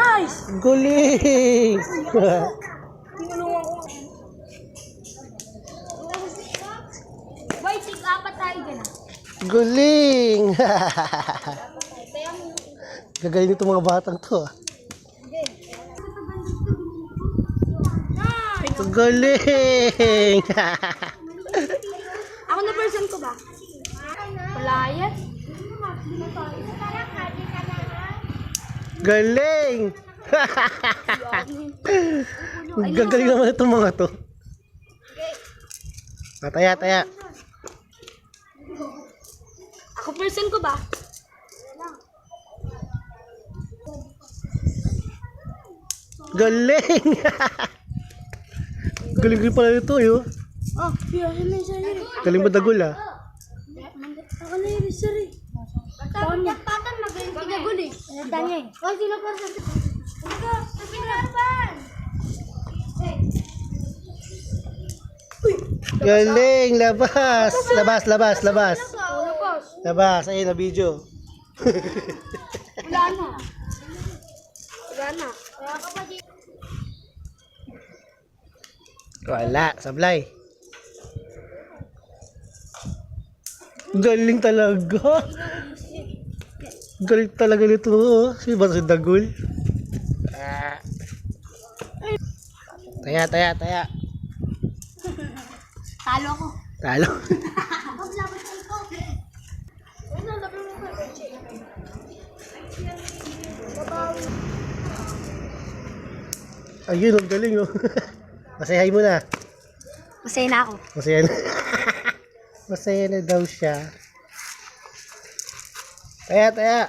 Nice! Galing! Tinulungan ko. Boy, tig apat tayo dyan ah. Galing! Gagaling itong mga batang to. ah. Galing! Ako na person ko ba? Wala yan. Galing! Gagaling naman itong mga to. Ah, Taya, taya. Ako person ko ba? Galing! Galing rin pala ito, yun. Oh, yun na siya yun. Galing madagol, ah. Ako na yun, sorry. Patan, patan, magaling ka gul eh. Tanya eh. Oh, sino pa sa... Ito, sa. Galing! Labas! Labas, labas, labas. Labas. Ayun na video. Wala na. Wala na. Wala ka pa dito. Wala. Sablay. Galing talaga. Galing talaga nito. Oh. Si ba si Dagul? Ah. Taya, taya, taya. Talo ako. Talo. Ayun, ang galing oh. Masayahin mo na. Masaya na ako. Masaya na. Masaya na daw siya. Taya, taya.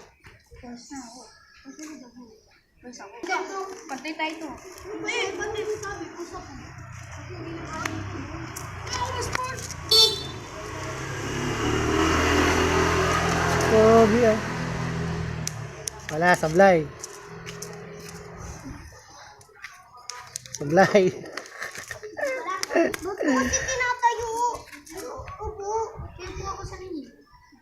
Pantay tayo to. Hindi, pantay mo sabi. Usap ko. Grabe ah. Wala, sablay. Sablay. Ba't mo kasi tinatayo? Upo. Kaya po ako sa inyo. Hindi ako sa inyo.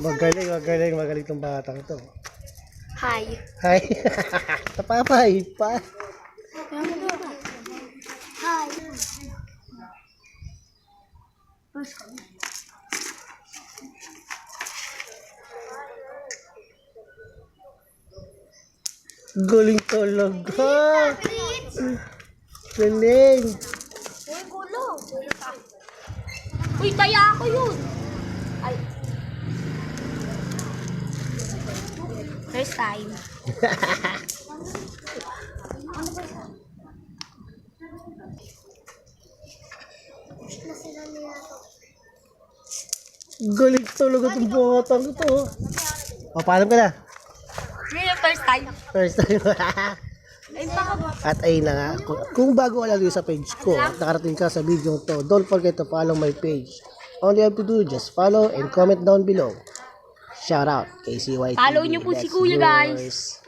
Magaling, magaling, magaling tong batang to. Hi. Hi. Tapapay pa. Hi. Galing talaga. Galing. Uy, gulo. Uy, taya ako yun. First time. Galing talaga tong batang to. O, paalam ka na. Yung first time. First time. At ayun na nga, kung, kung bago wala sa page ko at nakarating ka sa video to, don't forget to follow my page. All you have to do, just follow and comment down below. Shout out, KCYT. Follow niyo po si Kuya, guys.